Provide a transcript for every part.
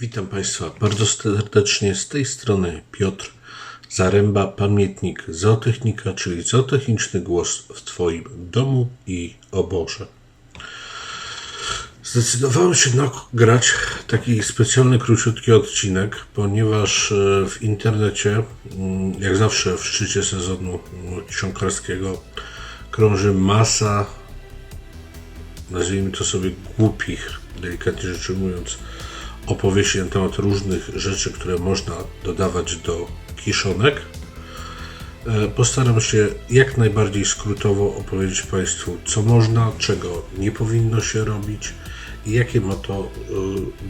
Witam Państwa bardzo serdecznie z tej strony Piotr Zaręba, pamiętnik zootechnika, czyli zootechniczny głos w Twoim domu i oborze. Zdecydowałem się nagrać taki specjalny, króciutki odcinek, ponieważ e, w internecie, mm, jak zawsze w szczycie sezonu książkarskiego, krąży masa, nazwijmy to sobie, głupich, delikatnie rzecz ujmując, opowieści na temat różnych rzeczy, które można dodawać do kiszonek. E, Postaram się jak najbardziej skrótowo opowiedzieć Państwu, co można, czego nie powinno się robić i jakie ma to e,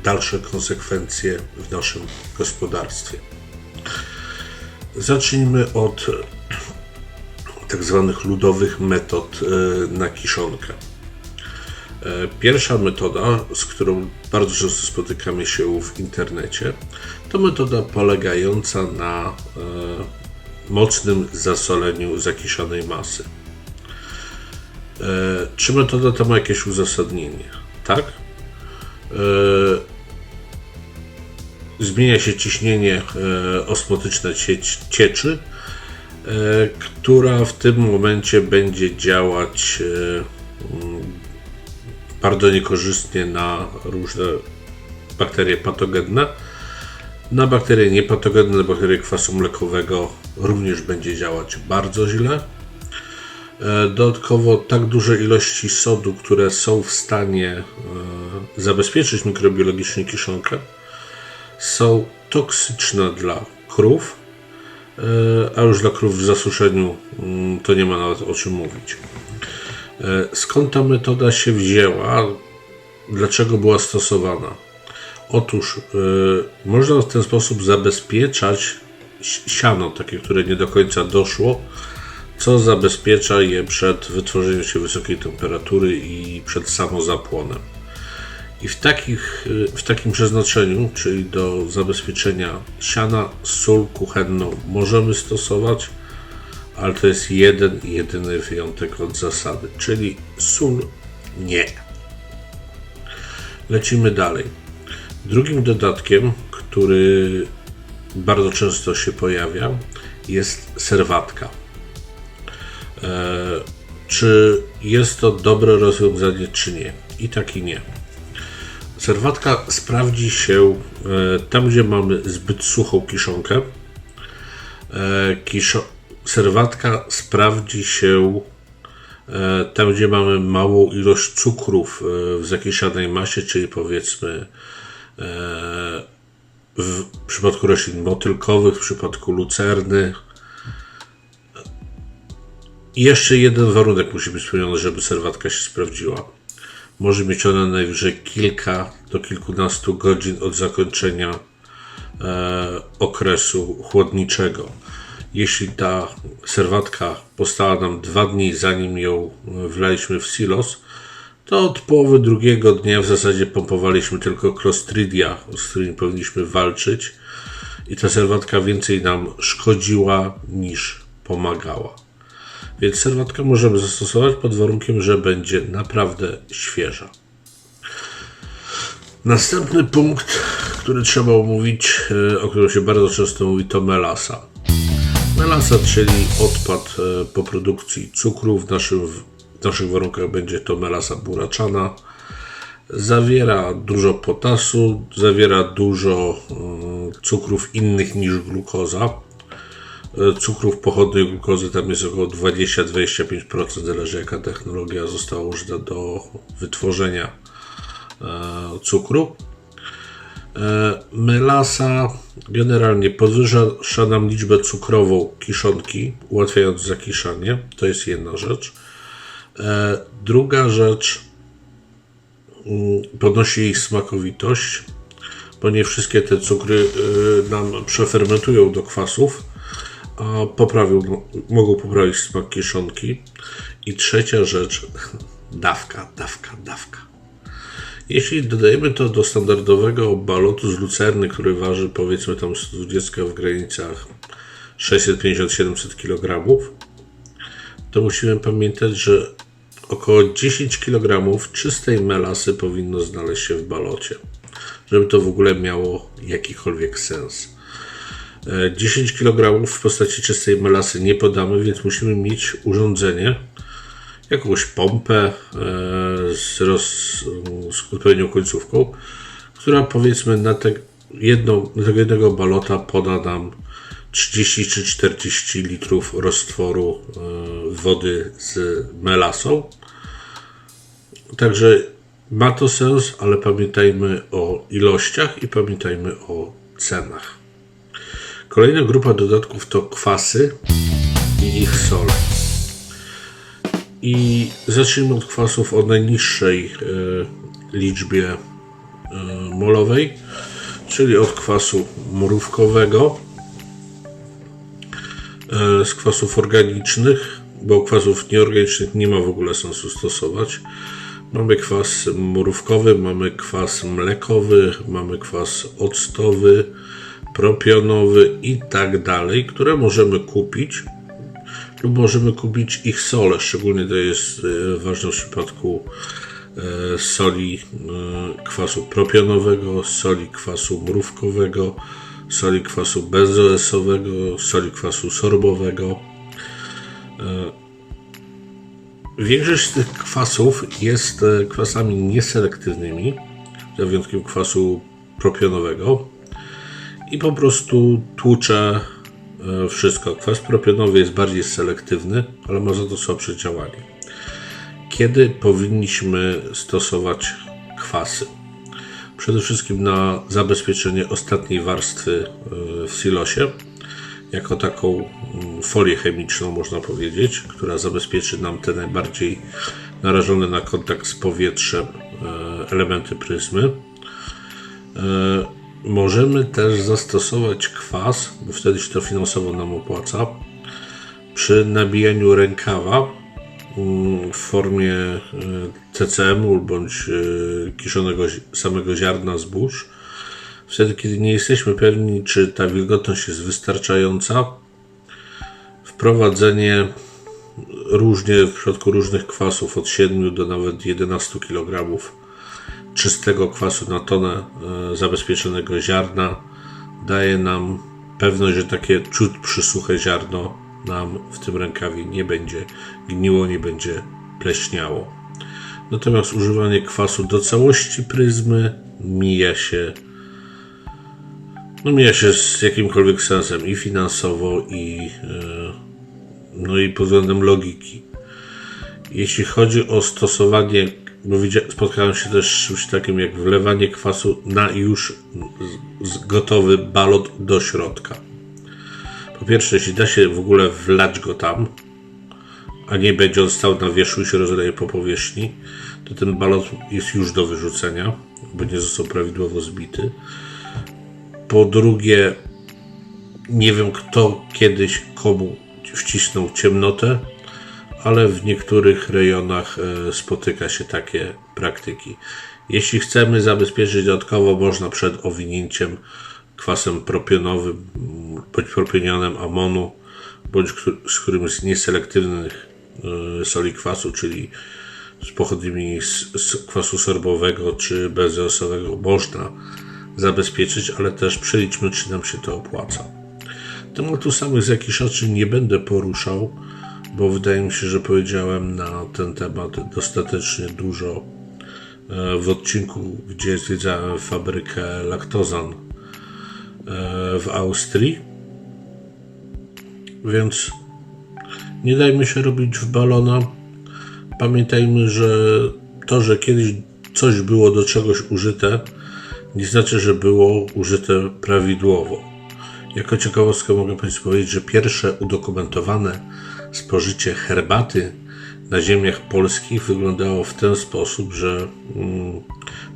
dalsze konsekwencje w naszym gospodarstwie. Zacznijmy od tak zwanych ludowych metod e, na kiszonkę. E, Pierwsza metoda, z którą bardzo często spotykamy się w internecie, to metoda polegająca na e, mocnym zasoleniu zakiszanej masy. E, Czy metoda ta ma jakieś uzasadnienie? Tak. Zmienia się ciśnienie osmotyczne cie- cieczy, która w tym momencie będzie działać bardzo niekorzystnie na różne bakterie patogenne. Na bakterie niepatogenne, na bakterie kwasu mlekowego również będzie działać bardzo źle. E, Dodatkowo tak duże ilości sodu, które są w stanie e, zabezpieczyć mikrobiologicznie kiszonkę, są toksyczne dla krów, e, a już dla krów w zasuszeniu mm, to nie ma nawet o czym mówić. E, Skąd ta metoda się wzięła? Dlaczego była stosowana? Otóż e, można w ten sposób zabezpieczać si- siano, takie, które nie do końca doszło, co zabezpiecza je przed wytworzeniem się wysokiej temperatury i przed samozapłonem. I w, takich, e, w takim przeznaczeniu, czyli do zabezpieczenia siana, sól kuchenną możemy stosować, ale to jest jeden, jedyny wyjątek od zasady, czyli sól nie. Lecimy dalej. Drugim dodatkiem, który bardzo często się pojawia, jest serwatka. E, czy jest to dobre rozwiązanie, czy nie? I tak i nie. Serwatka sprawdzi się e, tam, gdzie mamy zbyt suchą kiszonkę. E, kiszo- serwatka sprawdzi się e, tam, gdzie mamy małą ilość cukrów e, w zakisianej masie, czyli powiedzmy e, w przypadku roślin motylkowych, w przypadku lucerny. I jeszcze jeden warunek musi być spełniony, żeby serwatka się sprawdziła. Może mieć ona najwyżej kilka do kilkunastu godzin od zakończenia okresu chłodniczego. Jeśli ta serwatka postała nam dwa dni zanim ją e, wlaliśmy w silos, to od połowy drugiego dnia w zasadzie pompowaliśmy tylko Clostridia, z którymi powinniśmy walczyć i ta serwatka więcej nam szkodziła niż pomagała. Więc serwatkę możemy zastosować pod warunkiem, że będzie naprawdę świeża. Następny punkt, który trzeba omówić, e, o którym się bardzo często mówi, to melasa. Melasa, czyli odpad e, po produkcji cukru. W, w naszych warunkach będzie to melasa buraczana. Zawiera dużo potasu, zawiera dużo mm, cukrów innych niż glukoza. E, Cukrów pochodnych glukozy tam jest około 20-25%, zależy jaka technologia została użyta do wytworzenia e, cukru. E, Melasa generalnie podwyższa nam liczbę cukrową kiszonki, ułatwiając zakiszanie. To jest jedna rzecz. E, Druga rzecz, mm, podnosi jej smakowitość, bo nie wszystkie te cukry e, nam przefermentują do kwasów, a poprawią, mogą poprawić smak kiszonki. I trzecia rzecz, dawka, dawka, dawka. Jeśli dodajemy to do standardowego balotu z lucerny, który waży powiedzmy tam 120 w granicach 650-700 kg, to musimy pamiętać, że około 10 kg czystej melasy powinno znaleźć się w balocie. żeby to w ogóle miało jakikolwiek sens. E, 10 kg w postaci czystej melasy nie podamy, więc musimy mieć urządzenie, jakąś pompę e, z, roz, z odpowiednią końcówką, która powiedzmy na, te na tego jednego balota poda nam 30 czy 40 litrów roztworu e, wody z melasą. Także ma to sens, ale pamiętajmy o ilościach i pamiętajmy o cenach. Kolejna grupa dodatków to kwasy i ich sole. I zacznijmy od kwasów o najniższej e, liczbie e, molowej, czyli od kwasu mrówkowego, e, z kwasów organicznych, bo kwasów nieorganicznych nie ma w ogóle sensu stosować. Mamy kwas mrówkowy, mamy kwas mlekowy, mamy kwas octowy, propionowy i tak dalej, które możemy kupić możemy kupić ich sole. Szczególnie to jest e, ważne w przypadku e, soli e, kwasu propionowego, soli kwasu mrówkowego, soli kwasu benzoesowego, soli kwasu sorbowego. Większość z tych kwasów jest kwasami nieselektywnymi, za wyjątkiem kwasu propionowego i po prostu tłucze wszystko. Kwas propionowy jest bardziej selektywny, ale ma za to słabsze działanie. Kiedy powinniśmy stosować kwasy? Przede wszystkim na zabezpieczenie ostatniej warstwy w silosie, jako taką folię chemiczną, można powiedzieć, która zabezpieczy nam te najbardziej narażone na kontakt z powietrzem elementy pryzmy. Możemy też zastosować kwas, bo wtedy się to finansowo nam opłaca, przy nabijaniu rękawa w formie TCM-u bądź kiszonego samego ziarna zbóż. Wtedy, kiedy nie jesteśmy pewni, czy ta wilgotność jest wystarczająca, wprowadzenie różnie w przypadku różnych kwasów od 7 do nawet 11 kg czystego kwasu na tonę e, zabezpieczonego ziarna daje nam pewność, że takie ciut przysuche ziarno nam w tym rękawie nie będzie gniło, nie będzie pleśniało. Natomiast używanie kwasu do całości pryzmy mija się no mija się z jakimkolwiek sensem i finansowo i e, no i pod względem logiki. Jeśli chodzi o stosowanie bo spotkałem się też z czymś takim jak wlewanie kwasu na już gotowy balot do środka. Po pierwsze, jeśli da się w ogóle wlać go tam, a nie będzie on stał na wierzchu i się rozleje po powierzchni, to ten balot jest już do wyrzucenia, bo nie został prawidłowo zbity. Po drugie, nie wiem kto kiedyś komu wcisnął ciemnotę, ale w niektórych rejonach e, spotyka się takie praktyki. Jeśli chcemy zabezpieczyć dodatkowo, można przed owinięciem kwasem propionowym bądź propionionem amonu, bądź z którymś z nieselektywnych e, soli kwasu, czyli z pochodnymi z kwasu sorbowego czy bezosowego można zabezpieczyć, ale też przeliczmy, czy nam się to opłaca. Tematu samych zakiszaczy nie będę poruszał, bo wydaje mi się, że powiedziałem na ten temat dostatecznie dużo e, w odcinku, gdzie zwiedzałem fabrykę Laktozan e, w Austrii. Więc nie dajmy się robić w balona. Pamiętajmy, że to, że kiedyś coś było do czegoś użyte, nie znaczy, że było użyte prawidłowo. Jako ciekawostkę mogę Państwu powiedzieć, że pierwsze udokumentowane spożycie herbaty na ziemiach polskich wyglądało w ten sposób, że mm,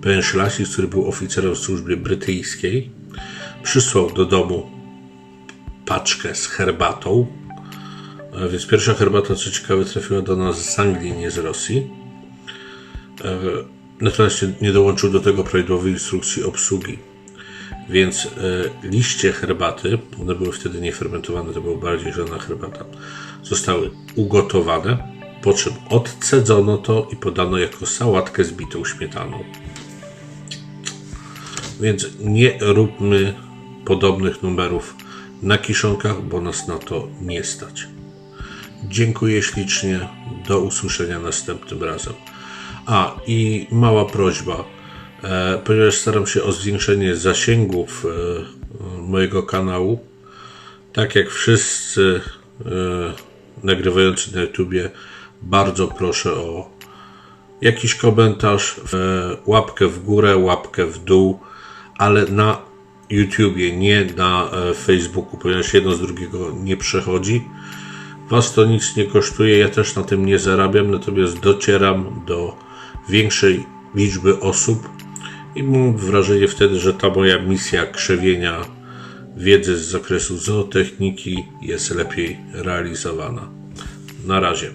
pewien szlachcic, który był oficerem w służbie brytyjskiej, przysłał do domu paczkę z herbatą. E, więc pierwsza herbata, co ciekawe, trafiła do nas z Anglii, nie z Rosji. E, natomiast nie dołączył do tego prawidłowej instrukcji obsługi. Więc e, liście herbaty, one były wtedy niefermentowane, to była bardziej żona herbata, zostały ugotowane, po czym odcedzono to i podano jako sałatkę z bitą śmietaną. Więc nie róbmy podobnych numerów na kiszonkach, bo nas na to nie stać. Dziękuję ślicznie. Do usłyszenia następnym razem. A i mała prośba, e, ponieważ staram się o zwiększenie zasięgów e, mojego kanału, tak jak wszyscy e, nagrywający na YouTubie, bardzo proszę o jakiś komentarz, e, łapkę w górę, łapkę w dół, ale na YouTubie, nie na e, Facebooku, ponieważ jedno z drugiego nie przechodzi. Was to nic nie kosztuje, ja też na tym nie zarabiam, natomiast docieram do większej liczby osób i mam wrażenie wtedy, że ta moja misja krzewienia wiedzy z zakresu zootechniki jest lepiej realizowana. Na razie.